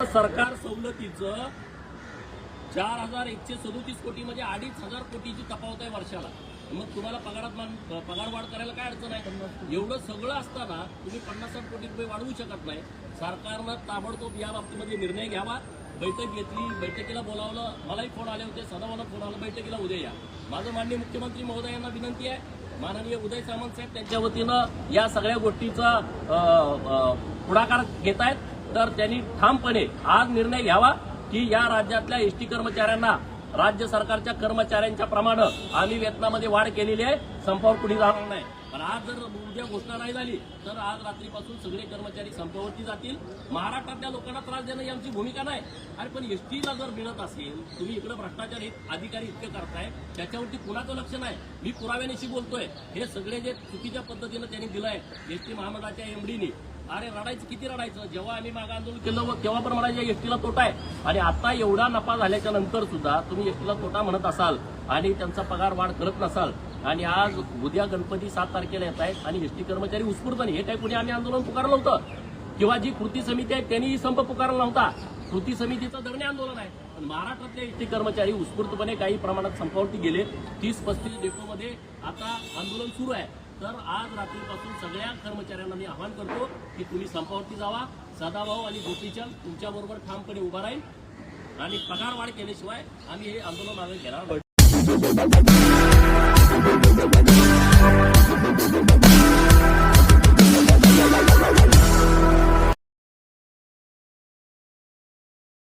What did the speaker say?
सरकार सवलतीचं चार हजार एकशे सदोतीस कोटी म्हणजे अडीच हजार कोटीची तफावत आहे वर्षाला. मग तुम्हाला पगारात मान पगार वाढ करायला काय अडचण आहे? एवढं सगळं असताना तुम्ही पन्नास साठ कोटी रुपये वाढवू शकत नाही. सरकारनं ताबडतोब या बाबतीमध्ये निर्णय घ्यावा. बैठक घेतली बैठकीला बोलावलं मलाही फोन आले होते सदावाला फोन आला बैठकीला उद्या या. माझं माननीय मुख्यमंत्री महोदयांना विनंती आहे माननीय उदय सामंत साहेब त्यांच्या वतीनं या सगळ्या गोष्टीचा पुढाकार घेत आहेत तर त्यांनी ठामपणे आज निर्णय घ्यावा की या राज्यातल्या एसटी कर्मचाऱ्यांना राज्य सरकारच्या कर्मचाऱ्यांच्या प्रमाणे आम्ही वेतनामध्ये वाढ केलेली आहे. संपावर कुणी जाणार नाही. पण आज जर उद्या घोषणा नाही झाली तर आज रात्रीपासून सगळे कर्मचारी संपावरती जातील. महाराष्ट्रातल्या लोकांना त्रास देणं ही आमची भूमिका नाही. आणि पण एस टीला जर मिळत असेल तुम्ही इकडे भ्रष्टाचार हे अधिकारी इतके करताय त्याच्यावरती कुणाचं लक्ष नाही? मी पुराव्यानिशी बोलतोय. हे सगळे जे चुकीच्या पद्धतीनं त्यांनी दिलंय एसटी महामंडळाच्या एमडीनी. अरे रडायचं किती रडायचं? जेव्हा आम्ही मागे आंदोलन केलं तेव्हा पण म्हणायचे एसटीला तोटा आहे. आणि आता एवढा नफा झाल्याच्यानंतर सुद्धा तुम्ही एसटीला तोटा म्हणत असाल आणि त्यांचा पगार वाढ करत नसाल आणि आज उद्या गणपती सात तारखेला येत आहेत आणि एसटी कर्मचारी उत्स्फूर्त हे काही कुणी आम्ही आंदोलन पुकारलं होतं. किंवा जी कृती समिती आहे त्यांनीही संप पुकारला नव्हता. कृती समितीचं धरणे आंदोलन आहे. पण महाराष्ट्रातले एसटी कर्मचारी उत्स्फूर्तपणे काही प्रमाणात संपावरती गेले. तीस पस्तीस डेपोमध्ये आता आंदोलन सुरू आहे. तर आज रात्रीपासून सगळ्या कर्मचाऱ्यांना मी आवाहन करतो की तुम्ही संपावरती जावा. सदाभाऊ आणि गोपीचंद तुमच्याबरोबर ठामपणे उभा राहील. आणि पगारवाढ केल्याशिवाय आम्ही हे आंदोलन मागे घेणार